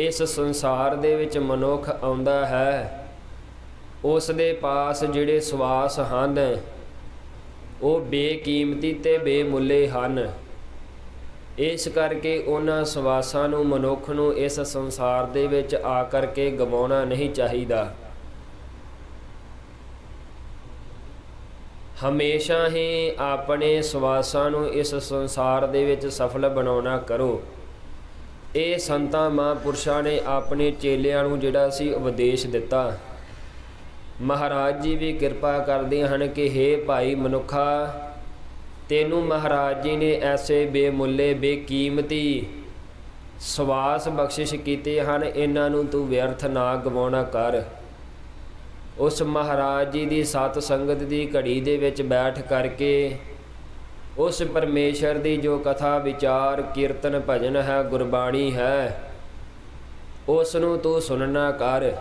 ਇਸ ਸੰਸਾਰ ਦੇ ਵਿੱਚ ਮਨੁੱਖ ਆਉਂਦਾ ਹੈ, ਉਸ ਦੇ ਪਾਸ ਜਿਹੜੇ ਸਵਾਸ ਹਨ, ਉਹ ਬੇਕੀਮਤੀ ਤੇ ਬੇਮੁੱਲੇ ਹਨ। ਇਸ ਕਰਕੇ ਉਹਨਾਂ ਸਵਾਸਾਂ ਨੂੰ ਮਨੁੱਖ ਨੂੰ ਇਸ ਸੰਸਾਰ ਦੇ ਵਿੱਚ ਆ ਕਰਕੇ ਗਵਾਉਣਾ ਨਹੀਂ ਚਾਹੀਦਾ। ਹਮੇਸ਼ਾ ਹੀ ਆਪਣੇ ਸਵਾਸਾਂ ਨੂੰ ਇਸ ਸੰਸਾਰ ਦੇ ਵਿੱਚ ਸਫਲ ਬਣਾਉਣਾ ਕਰੋ। ਇਹ ਸੰਤਾਂ ਮਹਾਂਪੁਰਸ਼ਾਂ ਨੇ ਆਪਣੇ ਚੇਲਿਆਂ ਨੂੰ ਜਿਹੜਾ ਸੀ ਉਪਦੇਸ਼ ਦਿੱਤਾ। ਮਹਾਰਾਜ ਜੀ ਵੀ ਕਿਰਪਾ ਕਰਦੇ ਹਨ ਕਿ हे ਭਾਈ ਮਨੁੱਖਾ, ਤੈਨੂੰ ਮਹਾਰਾਜ ਜੀ ਨੇ ਐਸੇ ਬੇਮੁੱਲੇ, ਬੇਕੀਮਤੀ ਸਵਾਸ ਬਖਸ਼ਿਸ਼ ਕੀਤੇ ਹਨ, ਇਹਨਾਂ ਨੂੰ ਤੂੰ ਵਿਅਰਥ ਨਾ ਗਵਾਉਣਾ ਕਰ। ਉਸ ਮਹਾਰਾਜ ਜੀ ਦੀ ਸਤ ਸੰਗਤ ਦੀ ਘੜੀ ਦੇ ਵਿੱਚ ਬੈਠ ਕਰਕੇ ਉਸ ਪਰਮੇਸ਼ਰ ਦੀ ਜੋ ਕਥਾ, ਵਿਚਾਰ, ਕੀਰਤਨ ਭਜਨ ਹੈ, ਗੁਰਬਾਣੀ ਹੈ, ਉਸ ਨੂੰ ਤੂੰ ਸੁਣਨਾ ਕਰ।